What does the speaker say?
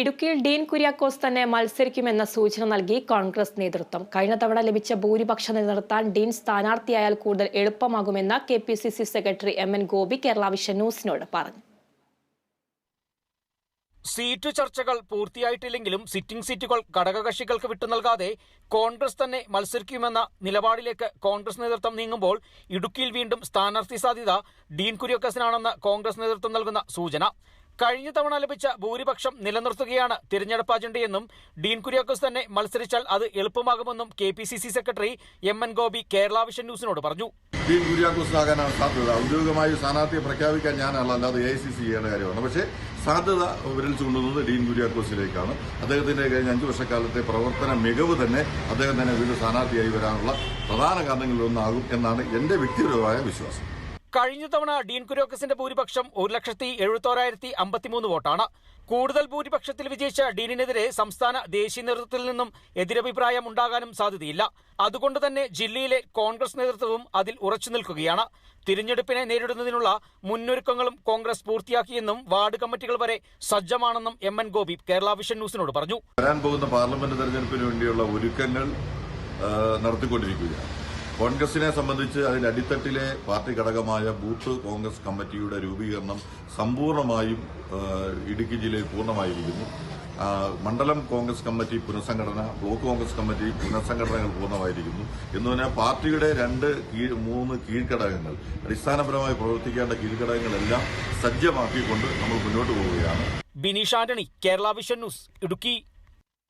ഇടുക്കിയിൽ ഡീൻ കുര്യാക്കോസ് തന്നെ മത്സരിക്കുമെന്ന സൂചന നൽകി കോൺഗ്രസ് നേതൃത്വം. കഴിഞ്ഞ തവണ ലഭിച്ച ഭൂരിപക്ഷം നിലനിർത്താൻ ഡീൻ സ്ഥാനാർത്ഥിയായാൽ കൂടുതൽ എളുപ്പമാകുമെന്ന് K P C C secretary M N Gopi Kerala vision ന്യൂസിനോട് പറഞ്ഞു. സീറ്റ് ചർച്ചകൾ പൂർത്തിയായിട്ടില്ലെങ്കിലും സിറ്റിംഗ് സീറ്റുകൾ ഘടകകക്ഷികൾക്ക് വിട്ടു നൽകാതെ കോൺഗ്രസ് തന്നെ മത്സരിക്കുമെന്ന നിലപാടിലേക്ക് കോൺഗ്രസ് നേതൃത്വം നീങ്ങുമ്പോൾ ഇടുക്കിയിൽ വീണ്ടും സ്ഥാനാർത്ഥി സാധ്യത ഡീൻ കുര്യോക്കസിനാണെന്ന് കോൺഗ്രസ് നേതൃത്വം നൽകുന്ന സൂചന. കഴിഞ്ഞ തവണ ലഭിച്ച ഭൂരിപക്ഷം നിലനിർത്തുകയാണ് തിരഞ്ഞെടുപ്പ് അജണ്ടയെന്നും ഡീൻ കുര്യാക്കോസ് തന്നെ മത്സരിച്ചാൽ അത് എളുപ്പമാകുമെന്നും K P C C secretary M N Gopi Kerala vision ന്യൂസിനോട് പറഞ്ഞു. ഡീൻ കുര്യാക്കോസിനാകാനാണ് സാധ്യത. ഔദ്യോഗികമായി സ്ഥാനാർത്ഥിയെ പ്രഖ്യാപിക്കാൻ ഞാനല്ല അല്ലാതെ എ ഐ സി സി ചെയ്യേണ്ട കാര്യമാണ്. പക്ഷേ സാധ്യത വിരൽ ചൂണ്ടുന്നത് ഡീൻ കുര്യാക്കോസിലേക്കാണ്. അദ്ദേഹത്തിന്റെ കഴിഞ്ഞ അഞ്ചു വർഷക്കാലത്തെ പ്രവർത്തന മികവ് തന്നെ അദ്ദേഹം തന്നെ വീണ്ടും സ്ഥാനാർത്ഥിയായി വരാനുള്ള പ്രധാന കാരണങ്ങളിലൊന്നാകും എന്നാണ് എന്റെ വ്യക്തിപരമായ വിശ്വാസം. കഴിഞ്ഞ തവണ ഡീൻ കുര്യോക്കസിന്റെ ഭൂരിപക്ഷം ഒരു ലക്ഷത്തി എഴുപത്തോരായിരത്തി അമ്പത്തിമൂന്ന് വോട്ടാണ്. കൂടുതൽ ഭൂരിപക്ഷത്തിൽ വിജയിച്ച ഡീനിനെതിരെ സംസ്ഥാന ദേശീയ നേതൃത്വത്തിൽ നിന്നും എതിരഭിപ്രായം ഉണ്ടാകാനും സാധ്യതയില്ല. അതുകൊണ്ട് തന്നെ ജില്ലയിലെ കോൺഗ്രസ് നേതൃത്വവും അതിൽ ഉറച്ചു നിൽക്കുകയാണ്. തിരഞ്ഞെടുപ്പിനെ നേരിടുന്നതിനുള്ള മുന്നൊരുക്കങ്ങളും കോൺഗ്രസ് പൂർത്തിയാക്കിയെന്നും വാർഡ് കമ്മിറ്റികൾ വരെ സജ്ജമാണെന്നും M N Gopi Kerala vision ന്യൂസിനോട് പറഞ്ഞു. വരാൻ പോകുന്ന പാർലമെന്റ് തെരഞ്ഞെടുപ്പിന് വേണ്ടിയുള്ള ഒരുക്കങ്ങൾ നടത്തിക്കൊണ്ടിരിക്കുകയാണ്. കോൺഗ്രസിനെ സംബന്ധിച്ച് അതിന്റെ അടിത്തട്ടിലെ പാർട്ടി ഘടകമായ ബൂത്ത് കോൺഗ്രസ് കമ്മിറ്റിയുടെ രൂപീകരണം സമ്പൂർണമായും ഇടുക്കി ജില്ലയിൽ പൂർണമായിരിക്കുന്നു. മണ്ഡലം കോൺഗ്രസ് കമ്മിറ്റി പുനഃസംഘടന ബ്ലോക്ക് കോൺഗ്രസ് കമ്മിറ്റി പുനഃസംഘടനകൾ പൂർണമായിരിക്കുന്നു. എന്ന് പറഞ്ഞാൽ പാർട്ടിയുടെ രണ്ട് മൂന്ന് കീഴ്ഘടകങ്ങൾ അടിസ്ഥാനപരമായി പ്രവർത്തിക്കേണ്ട കീഴ്ഘടകങ്ങളെല്ലാം സജ്ജമാക്കിക്കൊണ്ട് നമ്മൾ മുന്നോട്ട് പോവുകയാണ്. Bineesh Antony Kerala vision news Idukki.